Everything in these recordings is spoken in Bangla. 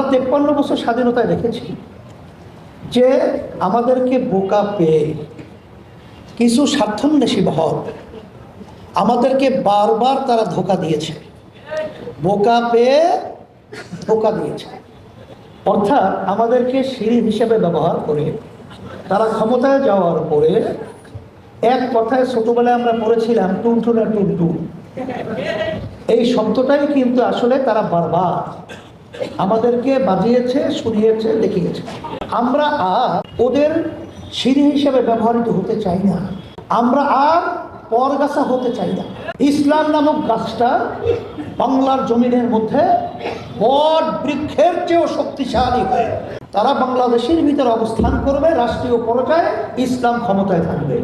আমরা তেপ্পান্ন বছর স্বাধীনতায় রেখেছি যে আমাদেরকে বোকা পেয়ে কিছু স্বার্থন্বেষী বহর আমাদেরকে বারবার তারা ধোকা দিয়েছে। বোকা পেয়ে ধোকা দিয়েছে। অর্থাৎ আমাদেরকে সিঁড়ি হিসেবে ব্যবহার করে তারা ক্ষমতায় যাওয়ার পরে এক কথায় ছোটবেলায় আমরা পড়েছিলাম টুনটুনা টুনটুন এই শব্দটাই কিন্তু আসলে তারা বারবার আমাদেরকে বাজিয়েছে, শুনিয়েছে, দেখিয়েছে। আমরা আর ওদের সিঁড়ি হিসেবে ব্যবহৃত হতে চাই না। আমরা আর পরগাছা হতে চাই না। ইসলাম নামক গাছটা বাংলার জমিনের মধ্যে বট বৃক্ষের চেয়েও শক্তিশালী হয়ে তারা বাংলাদেশের ভিতরে অবস্থান করবে, রাষ্ট্রীয় পর্যায়ে ইসলাম ক্ষমতায় থাকবে।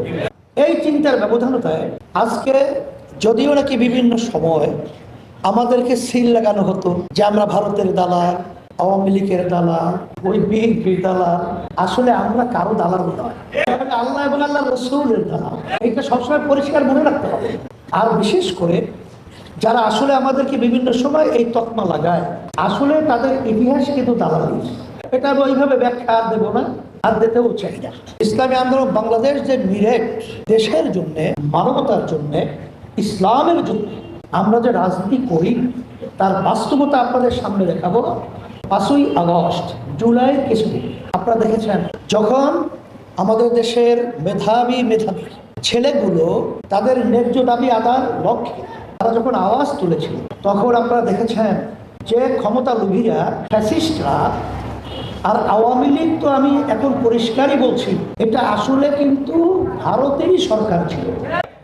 এই চিন্তার ব্যবধানতায় আজকে যদিও নাকি বিভিন্ন সময় আমাদেরকে সিল লাগানো হতো যে আমরা ভারতের দালাল, আওয়ামী লীগের দালাল, ওই বিএনপির দালাল। আসলে আমরা কারও দালাল নয়। আল্লাহ এবং আল্লাহ রসুলের দালাল। এটা সবসময় পরিষ্কার মনে রাখতে হবে। আর বিশেষ করে যারা আসলে আমাদেরকে বিভিন্ন সময় এই তকমা লাগায়, আসলে তাদের ইতিহাস কিন্তু দালালি এটা আমি ওইভাবে ব্যাখ্যা আর দেবো না, আর দিতেও চাই না। ইসলামী আন্দোলন বাংলাদেশ যে মিরেট দেশের জন্যে, মানবতার জন্যে, ইসলামের জন্য আমরা যে রাজনীতি করি, তার বাস্তবতা আপনাদের সামনে দেখাবো। পাঁচই আগস্ট, জুলাই কিছুদিন। আপনারা দেখেছেন, যখন আমাদের দেশের মেধাবী মেধাবী ছেলেগুলো তাদের ন্যায্য দাবি আদার লক্ষ্যে তারা যখন আওয়াজ তুলেছিল, তখন আপনারা দেখেছেন যে ক্ষমতা লোভীরা ফ্যাসিস্টরা আর আওয়ামী লীগ তো আমি এখন পরিষ্কারই বলছি, এটা আসলে কিন্তু ভারতেরই সরকার ছিল।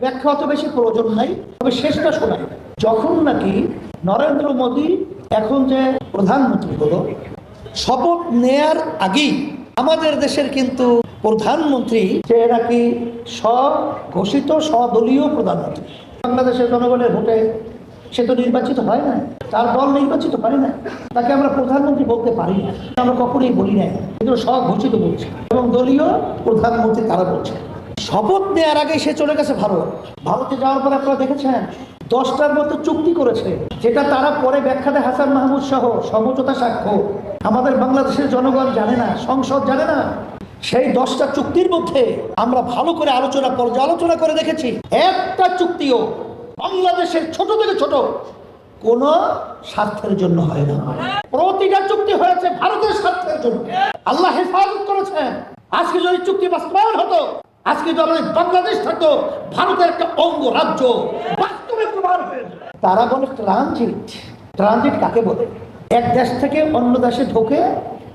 ব্যাখ্যা অত বেশি প্রয়োজন নাই, তবে শেষটা শোনাই যখন নাকি নরেন্দ্র মোদী এখন যে প্রধানমন্ত্রী হলো, শপথ নেয়ার আগেই আমাদের দেশের কিন্তু প্রধানমন্ত্রী যে নাকি স্বঘোষিত স্বদলীয় প্রধানমন্ত্রী। বাংলাদেশের জনগণের ভোটে সে তো নির্বাচিত হয় না তার দল নির্বাচিত হয় না তাকে আমরা প্রধানমন্ত্রী বলতে পারি না। আমরা কখনোই বলি না কিন্তু স্বঘোষিত বলছে। এবং দলীয় প্রধানমন্ত্রী তারা বলছে। শপথ নেওয়ার আগে সে চলে গেছে ভারত। ভারতে যাওয়ার পর আপনারা দেখেছেন, দশটার মতো চুক্তি করেছে, যেটা তারা পরে ব্যাখ্যা দেয় হাসান মাহমুদ সহ সমঝোতা সাক্ষ্য। আমাদের বাংলাদেশের জনগণ জানে না, সংসদ জানে না। সেই দশটা চুক্তির মধ্যে আমরা ভালো করে আলোচনা পর্যালোচনা করে দেখেছি, একটা চুক্তিও বাংলাদেশের ছোট থেকে ছোট কোন স্বার্থের জন্য হয় না। প্রতিটা চুক্তি হয়েছে ভারতের স্বার্থের জন্য। আল্লাহ হেফাজত করেছেন। আজকে যদি চুক্তি বাস্তবায়ন হতো, আজকে যদি আমাদের বাংলাদেশ থাকতো, ভারতের একটা অঙ্গ রাজ্য বাস্তবে প্রমাণ তারা বলে ট্রানজিট। ট্রানজিট কাকে বলে? এক দেশ থেকে অন্য দেশে ঢোকে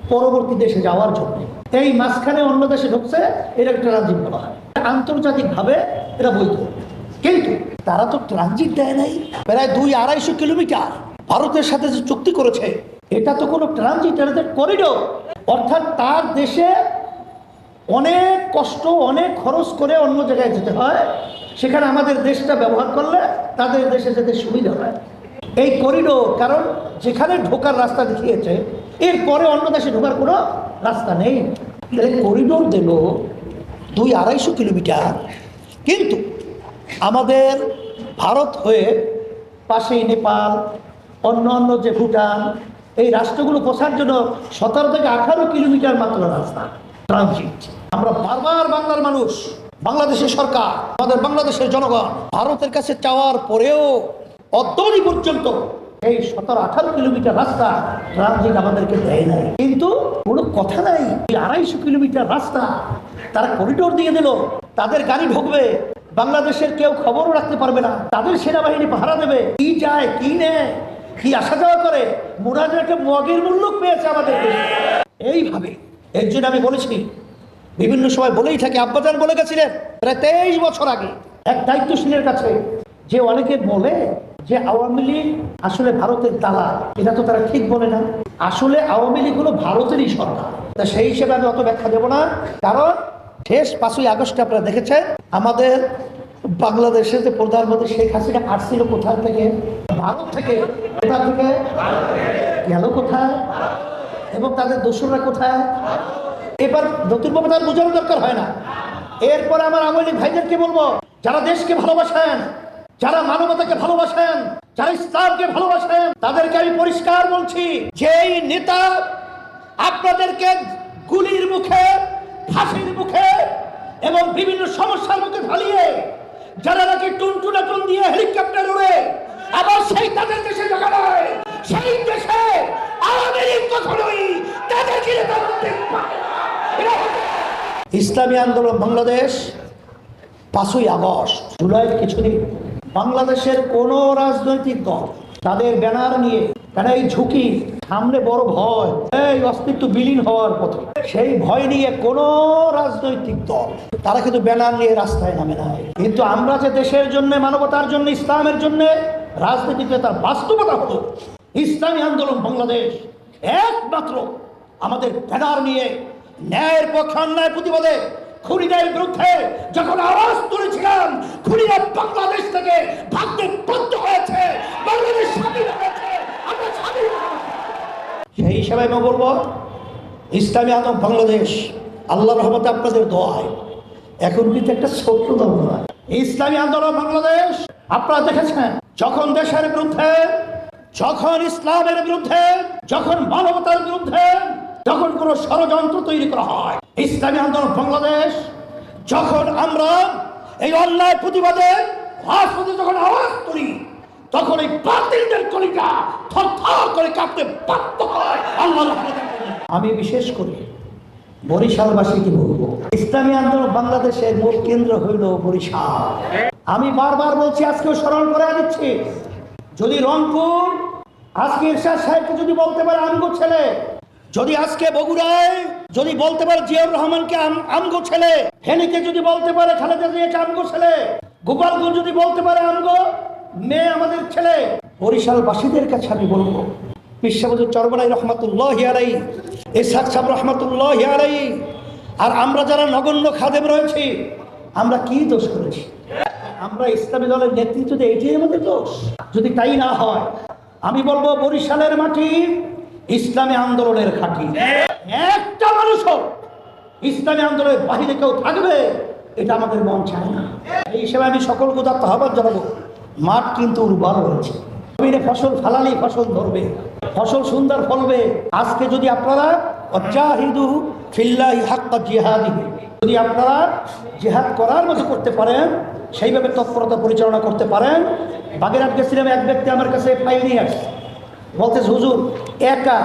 পরবর্তী দেশে যাওয়ার জন্য। এই মাঝখানে অন্য দেশে ঢুকছে এটা ট্রানজিট বলা হয়। আন্তর্জাতিকভাবে এটা বৈধ। কিন্তু তারা তো ট্রানজিট দেয় নাই। প্রায় দুই আড়াইশো কিলোমিটার। ভারতের সাথে যে চুক্তি করেছে, এটা তো কোনো ট্রানজিট এটা করিডোর অর্থাৎ তার দেশে অনেক কষ্ট, অনেক খরচ করে অন্য জায়গায় যেতে হয়। সেখানে আমাদের দেশটা ব্যবহার করলে তাদের দেশে যেতে সুবিধা হয়। এই করিডোর কারণ যেখানে ঢোকার রাস্তা দেখিয়েছে, এরপরে অন্য দেশে ঢোকার কোনো রাস্তা নেই। করিডোর দিল দুই আড়াইশো কিলোমিটার। কিন্তু আমাদের ভারত হয়ে পাশেই নেপাল, অন্য অন্য যে ভুটান, এই রাষ্ট্রগুলো পৌঁছার জন্য সতেরো থেকে আঠারো কিলোমিটার মাত্র রাস্তা ট্রানজিট আমরা বারবার বাংলার মানুষ, বাংলাদেশের সরকার, আমাদের বাংলাদেশের জনগণ, ভারতের কাছে চাওয়ার পরেও অদ্যবধি পর্যন্ত এই সতেরো আঠারো কিলোমিটার রাস্তা ট্রানজিট আমাদেরকে দেয় নাই। কিন্তু কোনো কথা নাই আড়াইশো কিলোমিটার রাস্তা তারা করিডোর দিয়ে দিল, তাদের গাড়ি ঢুকবে বাংলাদেশের কেউ খবরও রাখতে পারবে না। তাদের সেনাবাহিনী পাহারা দেবে। কি যায়, কি নেয়, কি আসা যাওয়া করে একটা মগের মূল্য পেয়েছে আমাদের দেশে। এইভাবে, এর জন্য আমি বলেছি, বিভিন্ন সময় বলেই থাকি, আব্বাজান বলে গেছিলেন, প্রায় তেইশ বছর আগে, এক দায়িত্বশীলের কাছে, যে অনেকে বলে যে আওয়ামী লীগ আসলে ভারতের দালা এটা তো তারা ঠিক বলে না। আসলে আওয়ামী লীগ হলো ভারতেরই সরকার। তা সেই হিসেবে আমি অত ব্যাখ্যা দেবো না। কারণ শেষ পাঁচই আগস্টে আপনারা দেখেছেন আমাদের বাংলাদেশের যে প্রধানমন্ত্রী শেখ হাসিনা আসছিল কোথা থেকে? ভারত থেকে। কোথা থেকে? গেল কোথায়? এবং তাদের দোসররা কোথায়? এবার নতুনভাবে তার বোঝানোর দরকার হয় না। এরপরে আমার আওয়ামী ভাইদেরকে বলব, যারা দেশকে ভালোবাসেন, যারা মানবতাকে ভালোবাসেন, যারা ইসলামকে ভালোবাসেন, তাদেরকে আমি পরিষ্কার বলছি যে এই নেতা আপনাদেরকে গুলির মুখে, ফাঁসির মুখে এবং বিভিন্ন সমস্যার মুখে ঢালিয়ে যারা নাকি টুনটুনাটুন দিয়ে হেলিকপ্টার উড়ে আবার সেই তাদের দেশে জায়গা নয়, সেই দেশে আওয়ামী কখনোই তাদেরকে নেতা করতে পারে না। এটা হবে। ইসলামী আন্দোলন বাংলাদেশ পাঁচই আগস্ট, জুলাইয়ের কিছুদিন বাংলাদেশের কোন রাজনৈতিক দল তাদের ব্যানার নিয়ে কেন এই ঝুঁকি, সামনে বড় ভয়, এই অস্তিত্ব বিলীন হওয়ার পথে। সেই ভয় নিয়ে কোন রাজনৈতিক দল, তারা কিন্তু ব্যানার নিয়ে রাস্তায় নামে না কিন্তু আমরা যে দেশের জন্য, মানবতার জন্য, ইসলামের জন্য রাজনীতিতে তার বাস্তবতা হলো, ইসলামী আন্দোলন বাংলাদেশ একমাত্র আমাদের ব্যানার নিয়ে ন্যায়ের পক্ষে অন্যায় প্রতিবাদে খুনিদের বিরুদ্ধে যখন আওয়াজ তুলেছিলাম, খুনিরা বাংলাদেশ থেকে হয়েছে, বাংলাদেশ স্বাধীন হয়েছে, আমরা স্বাধীন সেই হিসাবে আমি ইসলামী বাংলাদেশ, আল্লাহ রহমতে আপনাদের দোয়ায়। এখন কিন্তু একটা ছোট্ট দল ইসলামী আন্দোলন বাংলাদেশ, আপনারা দেখেছেন, যখন দেশের বিরুদ্ধে, যখন ইসলামের বিরুদ্ধে, যখন মানবতার বিরুদ্ধে, যখন কোনো ষড়যন্ত্র তৈরি করা হয় ইসলামী আন্দোলন বাংলাদেশ, যখন আমরা এই অন্যায় প্রতিবাদে রাজপথে যখন আওয়াজ তুলি, তখন এই বাতিলদের কলিকা থর করে কাঁপতে বাধ্য হয়। আল্লাহ আমি বিশেষ করে বরিশালবাসীকে বলব, ইসলামী আন্দোলন বাংলাদেশের মূল কেন্দ্র হইল বরিশাল। আমি বারবার বলছি, আজকেও স্মরণ করে দিচ্ছি, যদি রংপুর, আজকে ইরশাদ সাহেবকে যদি বলতে পারে আমগো ছেলে, যদি আজকে বগুড়ায় যদি বলতে পারে জিয়াউর রহমানকে আম- আমগো ছেলে ফেনীকে যদি বলতে পারে খালেদা জিয়াকে আমগো ছেলে, গোপালগঞ্জ যদি বলতে পারে আমগো মেয়ে আমাদের ছেলে বরিশাল বরিশালবাসীদের কাছে আমি বলব বিশ্ববজুর চরবনাই রহমতুল্লাহ আলাই ইসাক সাহ রহমতুল্লাহ আলাই আর আমরা যারা নগণ্য খাদেম রয়েছি, আমরা কি দোষ করেছি? আমরা ইসলামী দলের নেতৃত্ব এটাই আমাদের দোষ। যদি তাই না হয়, আমি বলব বরিশালের মাটি ইসলামী আন্দোলনের খাঁটি। একটা মানুষও ইসলামী আন্দোলনের বাহিরে কেউ থাকবে, এটা আমাদের মন চায় না। এই হিসেবে আমি সকল উদাত্ত আহ্বান জানাব, মাঠ কিন্তু উর্বর রয়েছে। জমিনে ফসল ফালালি ফসল ধরবে, ফসল সুন্দর ফলবে। আজকে যদি আপনারা অজাহিদু ফিল্লাহি হাক্কা জিহাদি, যদি আপনারা জেহাদ করার মতো করতে পারেন, সেইভাবে তৎপরতা পরিচালনা করতে পারেন, বাগেরহাট গেছিলাম এক ব্যক্তি আমার কাছে ফাইল নিয়ে আসছে। বলতেছে, হুজুর, একা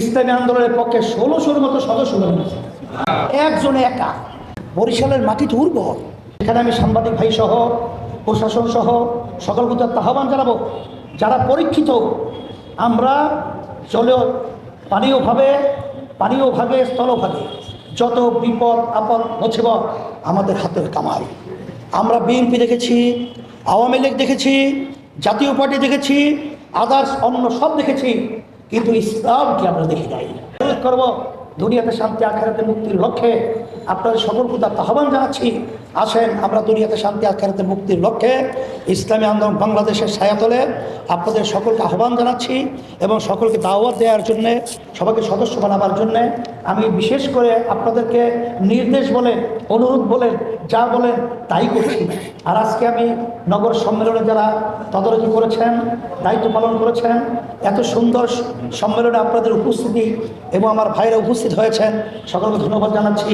ইসলামী আন্দোলনের পক্ষে ষোলোশোর মতো সদস্য রয়েছে একজনে একা। বরিশালের মাটি উর্বর। এখানে আমি সাংবাদিক ভাই সহ, প্রশাসন সহ, সকল প্রতি আহ্বান জানাব। যারা পরীক্ষিত, আমরা জলীয় পানীয়ভাবে পানীয়ভাবে স্থলভাগে যত বিপদ, আপদ মুছিবত আমাদের হাতের কামাই। আমরা বিএনপি দেখেছি, আওয়ামী লীগ দেখেছি, জাতীয় পার্টি দেখেছি আদার্স অন্য সব দেখেছি, কিন্তু ইসলামকে আমরা দেখি নাই। করব, দুনিয়াতে শান্তি, আখেরাতে মুক্তির লক্ষ্যে। আপনাদের সকল প্রতি আহ্বান জানাচ্ছি, আসেন, আমরা দুনিয়াতে শান্তি, আখেরাতে মুক্তির লক্ষ্যে। ইসলামী আন্দোলন বাংলাদেশের ছায়াতলে আপনাদের সকলকে আহ্বান জানাচ্ছি এবং সকলকে দাওয়াত দেওয়ার জন্যে, সবাইকে সদস্য বানাবার জন্যে আমি বিশেষ করে আপনাদেরকে নির্দেশ বলেন, অনুরোধ বলেন, যা বলেন তাই করছি। আর আজকে আমি নগর সম্মেলনে যারা তদারকি করেছেন, দায়িত্ব পালন করেছেন, এত সুন্দর সম্মেলনে আপনাদের উপস্থিতি এবং আমার ভাইরা উপস্থিত হয়েছেন, সকলকে ধন্যবাদ জানাচ্ছি।